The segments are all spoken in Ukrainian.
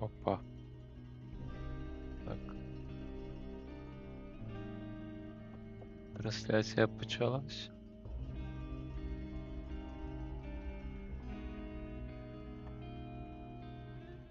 Опа. Так. Трансляція почалась.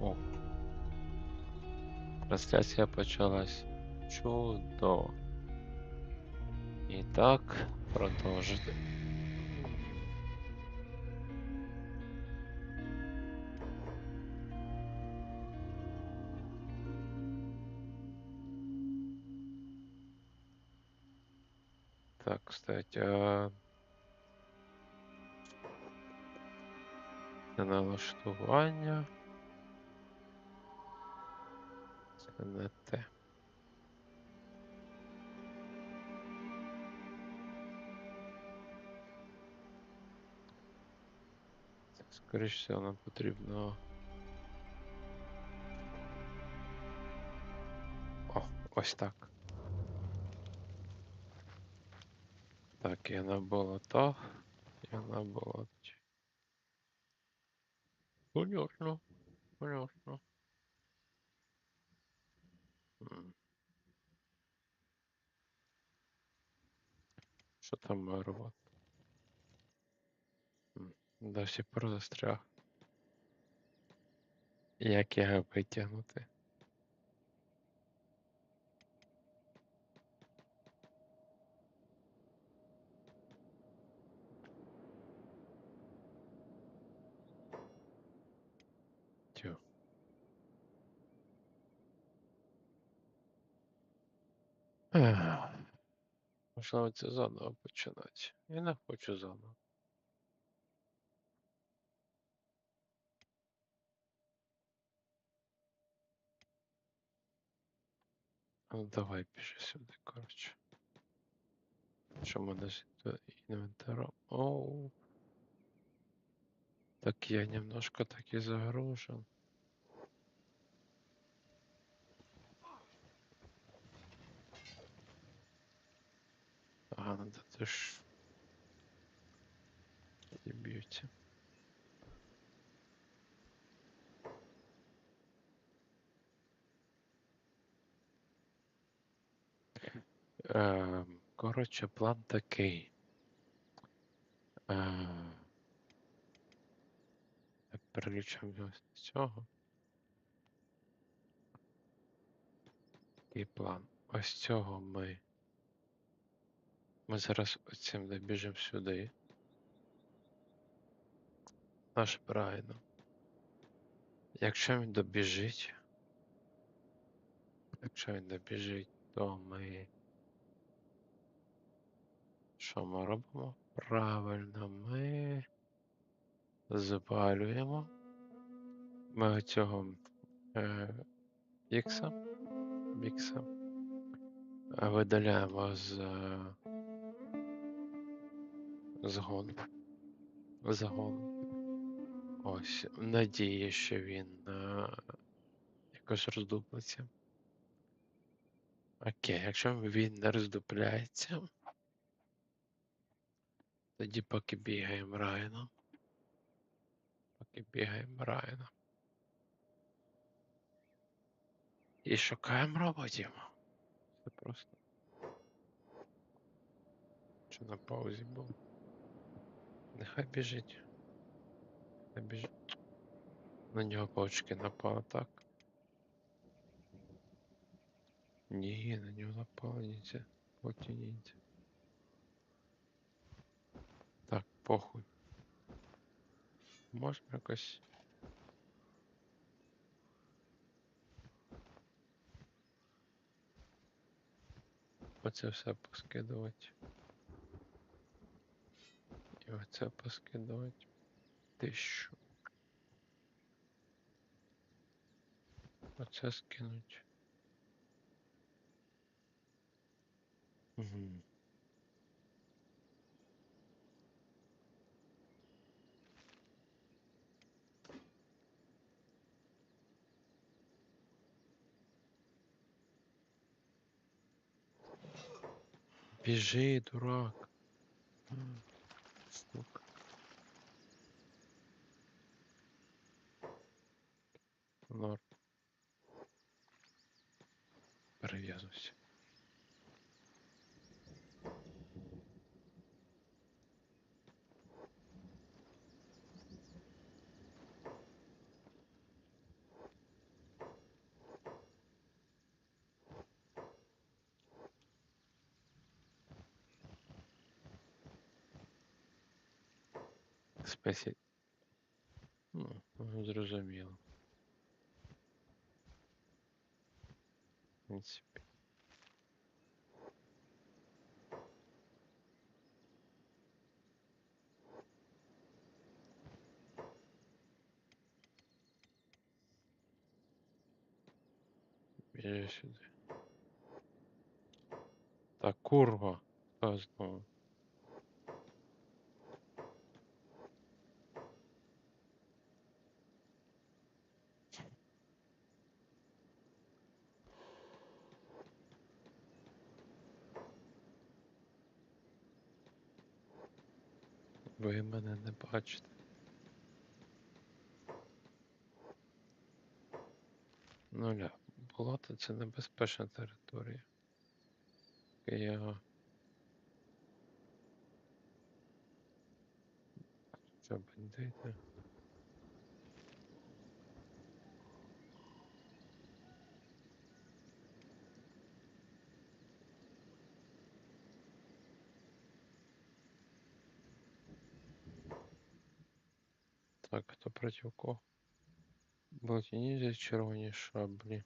О. Трансляція почалась. Чудово. І так, продовжити. Так, кстати, а... Це налаштування. Це не те. Це, скоріш всього, нам потрібно. О, ось так. Так, я на болотах, я на болоті. Понятно, понятно. Що там має робити? М, До сих пор застряг. Як його витягнути? Тю. Ех. Можливо, це заново починати. Я не хочу заново. Ну давай біжи сюди, коротше. Що мене інве- інвентаром? Оу. Так я немножко так и загружен. Ага, надо теж б'ються. Коротше, план такий. Е, переключаємо з цього. І план. Ось цього ми. Ми зараз оцим добіжимо сюди. Наш правильно. Якщо він добіжить. Якщо він добіжить, то ми. Що ми робимо? Правильно, ми звалюємо. Ми оцього е, ікса, бікса е, видаляємо з е, згону. Загону. Ось. в Надії, що він е, якось роздуплиться. Окей, якщо він не роздупляється, тоді поки бігаємо райно. Поки бігаємо райно. І шукаємо роботів. Це просто. Чи на паузі був? Нехай біжить. Нехай біжить. На нього паучки напали, так? Ні, на нього напали ніндзя. От і ніндзя. Так, похуй. Можна якось. Оце все поскидувати. І оце поскидувати. Тисячу. Оце скинуть. Угу. Бежи, дурак. Сука. Норм. Перев'язуйся. Спесі. Ну, ну, зрозуміло. В принципі. Біжи сюди. Та курва. Хто знову? Не бачите. Нуля. Болото це небезпечна територія. Я. Що бандити? Так, хто проти кого? Блокінізі червоні шаблі.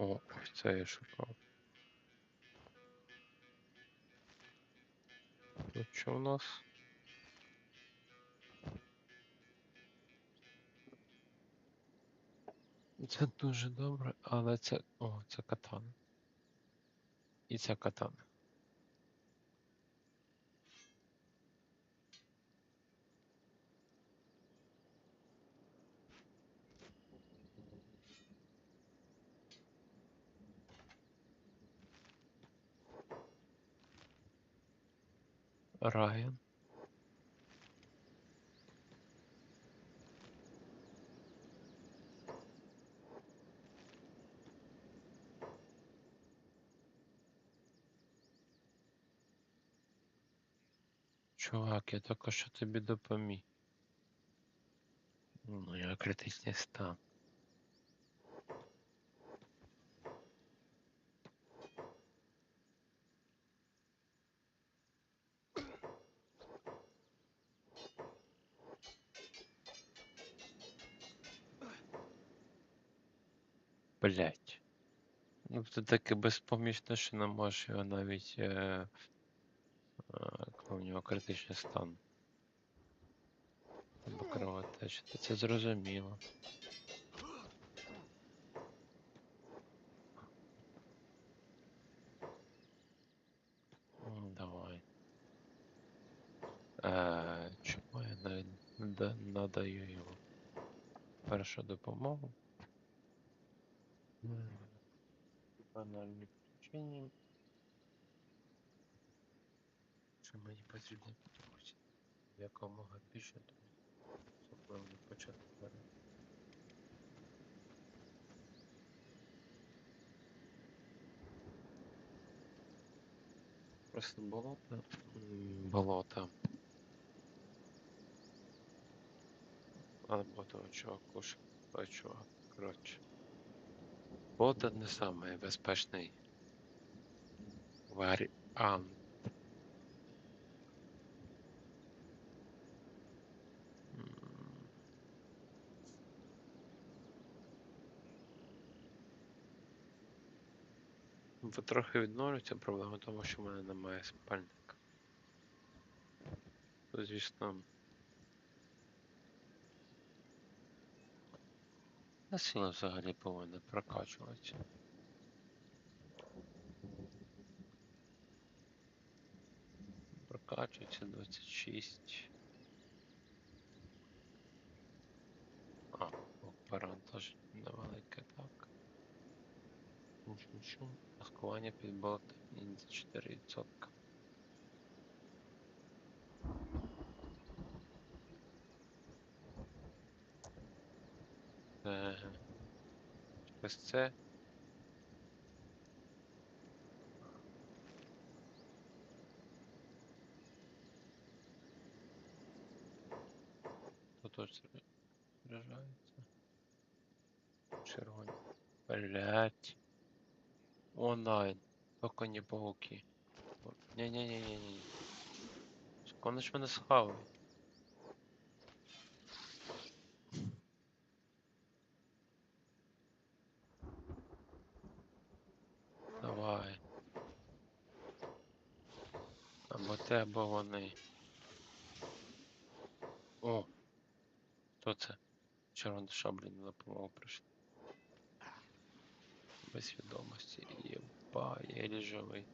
О, це я шукав. Тут що в нас? Це дуже добре, але це. О, це катан. І це катана. Райан. Чувак, я тільки що тобі допоміг. Ну, я критичний стан. Блять. Ну, ти таке безпомічне, що не можеш його навіть. Е, е, коли в нього критичний стан. Або кровотеча. Це зрозуміло. Ну, давай. Е, чому я нада- надаю йому першу допомогу? М, Банальні причини. Що мені потрібно підходити якомога більше, тому особливо початку гри. Просто болото. Болото. Або того чуваку, що той чувак. Коротше. Болото не самий безпечний варіант. М, Потрохи відновлюється проблема, тому що в мене немає спальника. Звісно, А сила взагалі повинна прокачуватися. Прокачується 26. А, теж невелике, так. Шу-шу-шу. Маскування під бота 4%. Через це. Тут теж заряджається. Червоні. Блять. Онлайн. Только не пауки. Не-не-не-не-не. Ж мене схавають. Давай. Або те, вони. О! Хто це? Червона шаблі на допомогу прийшла. Без свідомості. Єба, єлі живий.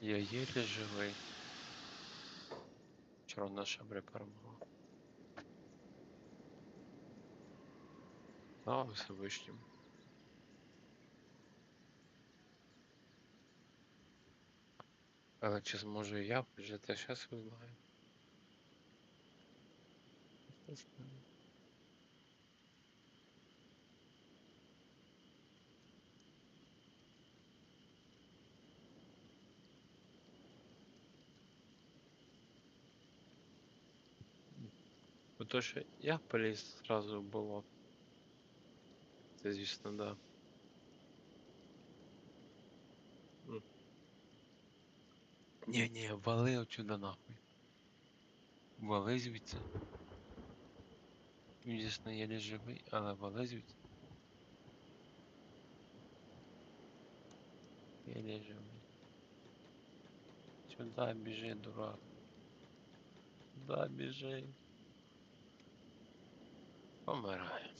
Я єлі живий. Червона шабля перемогла. Слава Всевишньому. Але чи зможу я зараз узнаю. Щас узнаю. Бо то, я поліз зразу було. Це звісно, да. Ні, ні, вали отсюда нахуй. Вали звідси. Він, Звісно, єлі живий, але вали звідси. Єлі живий. Сюда біжи, дурак. Сюда біжи. Помирає.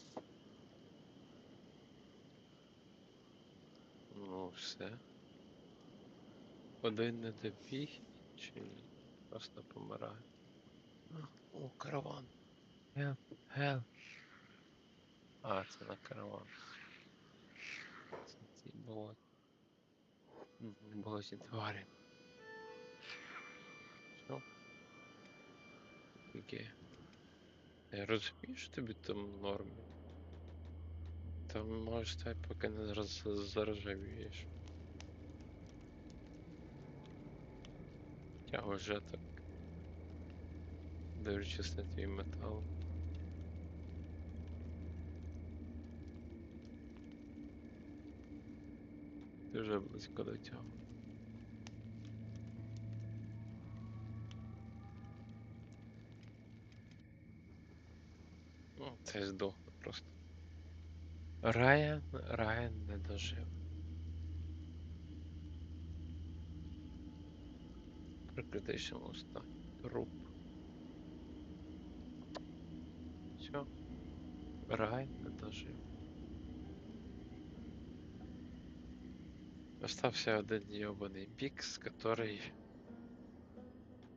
Ну, все. Один не добіг, чи просто помирає. О, караван. Help, help. А, це на караван. Це ці болоті. Мгм, Болоті тварі. Все. Таке. Я розумію, що тобі там в нормі. Там можеш стати, поки не роз... заржавієш. Я вже так. Дивлячись на твій метал. Вже близько до цього. Ну, це здохне просто. Райан, Райан не дожив. При критичному стані. Труп. Все. Райан не дожив. Остався один йобаний пікс, который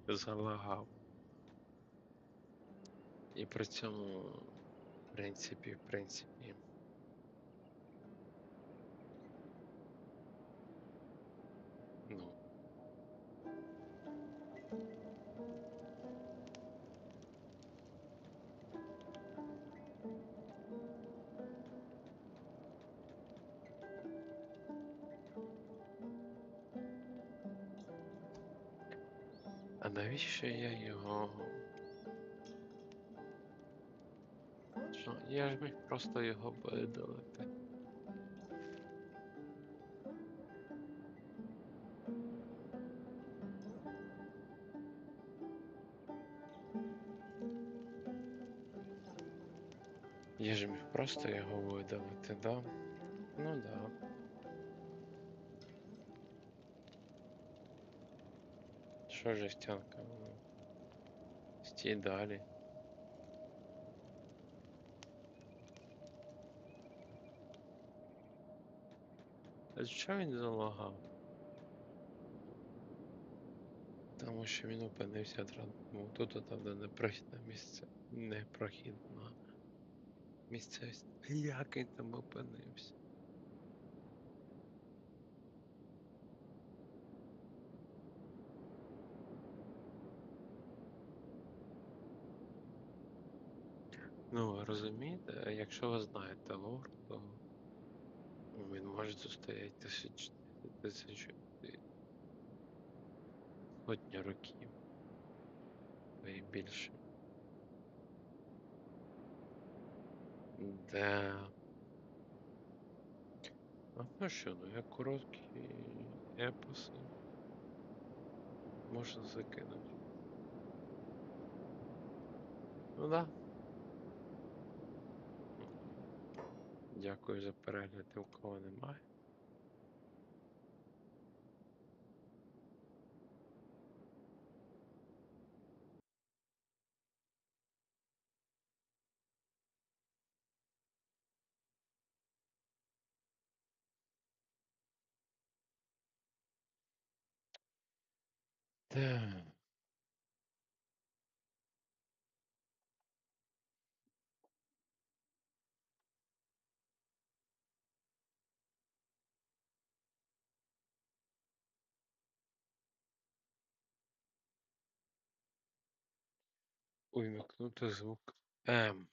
залагав. І при цьому, в принципі, в принципі. Навіщо я його. Що? Я ж міг просто його видалити. Я ж міг просто його видалити, да? Ну да. Що жестянка? Стій далі. А що він залагав? Тому що він опинився трансмов. Тут там де непрохідне місце. Непрохідна місцевість. Як він там опинився? Ну, розумієте, якщо ви знаєте лор, то він може стояти тисяч, тисячу, сотні років. й більше. Де. А ну що, ну як короткі епоси. Можна закинути. Ну да. Дякую за перегляд, у кого немає. Так. Увімкнути звук М.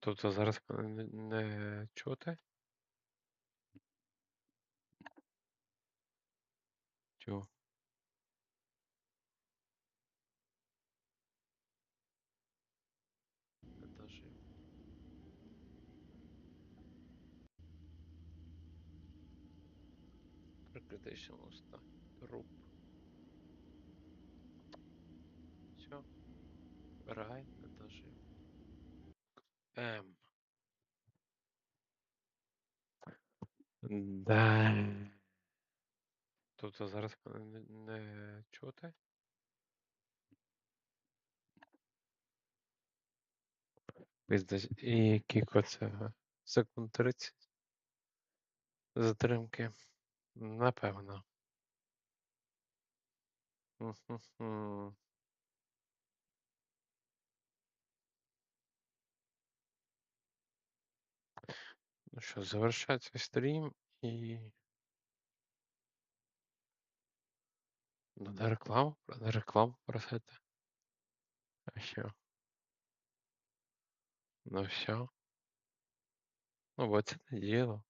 Тобто зараз мене не, чути? Тю. Етажі. При критичному стані. Труп. Все. Рай етажі. М. Да. Тобто зараз мене не, не чути? І кілько це секунд 30 затримки. Напевно. Ну що, завершається стрім і. Надо рекламу, надо рекламу просити. А що? Ну все. Ну, бо це не діло.